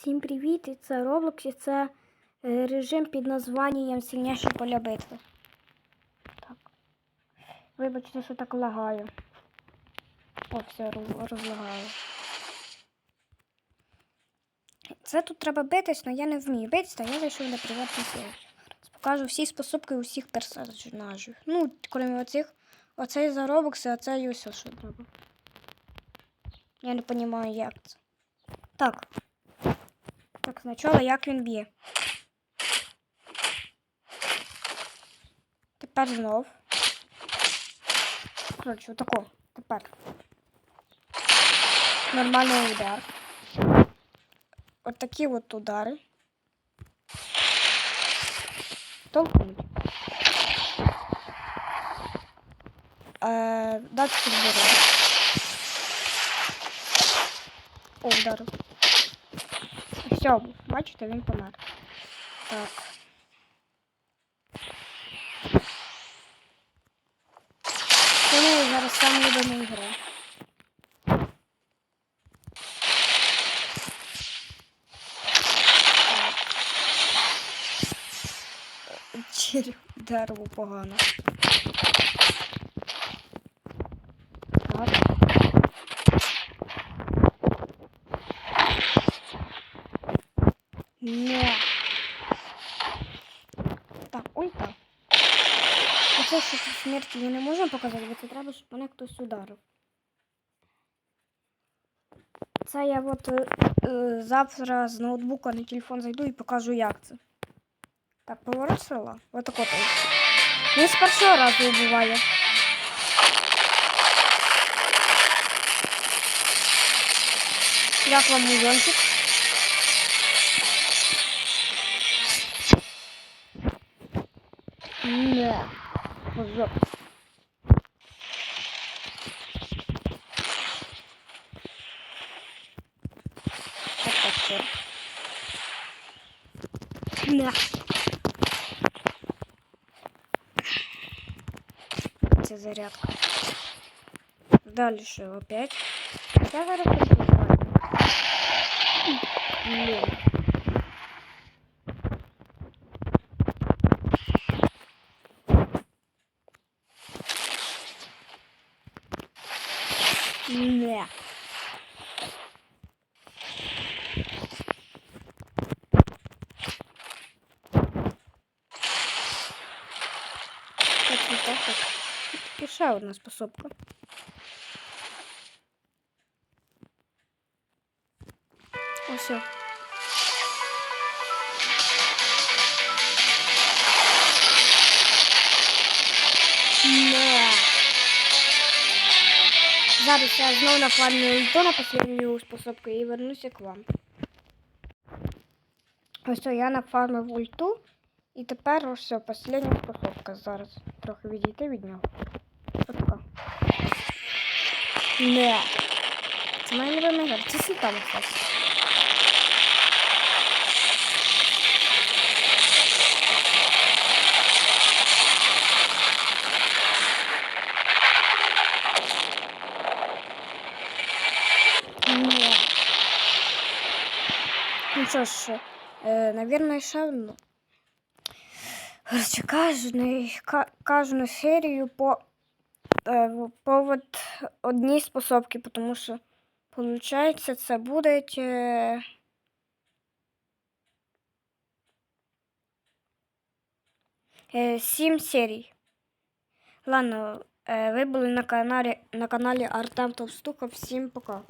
Всім привіт! І це Roblox, і це е, режим під названням Сильніше поля битви. Так. Вибачте, що так лагаю. О, все, розлагаю. Це тут треба битись, але я не вмію битись, та я зайшов на приватний сервер. Покажу всі способки усіх персонажів. Ну, крім оцих. Оцей за Roblox, а це і усе, що треба. Я не розумію, як це. Так. Так, спочатку як він б'є. Тепер знов. Коротше, отако. Тепер. Нормальний удар. От такі от удари. Толкнуть. Е, дати підбору. О, ударив. Все, бачите, він помер. Так. Це зараз ігра. Так. Череп дерево погано. Так. Не. Так. Оце що тут смерті ми не можемо показати, бо це треба, щоб мене хтось ударив. Це я от е, е, завтра з ноутбука на телефон зайду і покажу, як це. Так, поворот села. Отако то. Він з першого разу буває. Як вам мільйончик? Не. Позор. Це зарядка. Дальше опять. Я зараз. Блин. Не. Так, так, так, так. І ще одна способка. Ось. Зараз я знову нафармлю ульту на последню способку і вернуся к вам. Ось я нафармив ульту. І тепер ось все, последня способка. Зараз трохи відійти від нього. Отака. Не. Це моя любима гра. Це сілтан, кстати. що ж, е, наверное, ще одну. Короче, кожну, ка- кожну серію по, е, по от одній способці, тому що, виходить, це буде е, е, сім серій. Ладно, е, ви були на каналі, на каналі Артем Товстуха. Всім пока.